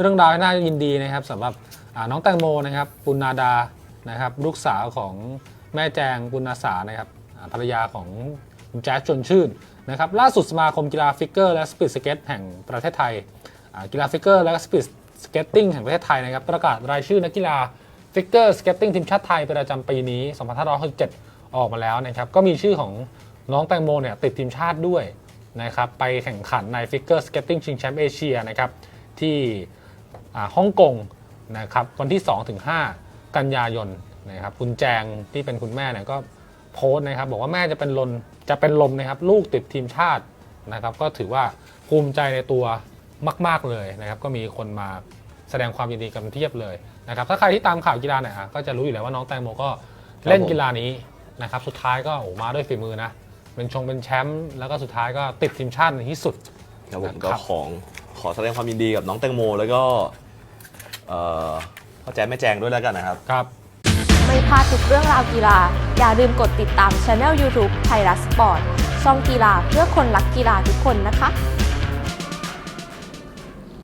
เรื่องราวน่ายินดีนะครับสำหรับน้องแตงโมนะครับปุณนาดานะครับลูกสาวของแม่แจงปุณนาสานะครับภรรยาของแจ๊สชนชื่นนะครับล่าสุดสมาคมกีฬาฟิกเกอร์และสปีดสเก็ตแห่งประเทศไทยกีฬาฟิกเกอร์และสปีดสเก็ตติ้งแห่งประเทศไทยนะครับประกาศรายชื่อนักกีฬาฟิกเกอร์สเก็ตติ้งทีมชาติไทยประจำปีนี้ 2567 ออกมาแล้วนะครับก็มีชื่อของน้องแตงโมเนี่ยติดทีมชาติด้วยนะครับไปแข่งขันในฟิกเกอร์สเก็ตติ้งชิงแชมป์เอเชียนะครับที่ ฮ่องกงนะครับวันที่ 2-5กันยายนนะครับคุณแจงที่เป็นคุณแม่เนี่ยก็โพสต์นะครับบอกว่าแม่จะเป็นลมจะเป็นลมนะครับลูกติดทีมชาตินะครับก็ถือว่าภูมิใจในตัวมาก ๆเลยนะครับก็มีคนมาแสดงความยินดีกันเทียบเลยนะครับถ้าใครที่ตามข่าวกีฬาเนี่ยอะก็จะรู้อยู่แล้วว่าน้องแตงโมก็เล่นผมกีฬานี้นะครับสุดท้ายก็โอ้มาด้วยฝีมือนะเป็นชงเป็นแชมป์แล้วก็สุดท้ายก็ติดทีมชาติในที่สุดครับผมคก็รับของ ขอแสดงความยินดีกับน้องแตงโม แล้วก็เอ่อพ่อแจ๊ดแม่แจงด้วยแล้วกันนะครับ ครับ ไม่พลาดทุกเรื่องราวกีฬา อย่าลืมกดติดตามช anel YouTube ไทยรัฐสปอร์ตช่องกีฬาเพื่อคนรักกีฬาทุกคนนะคะ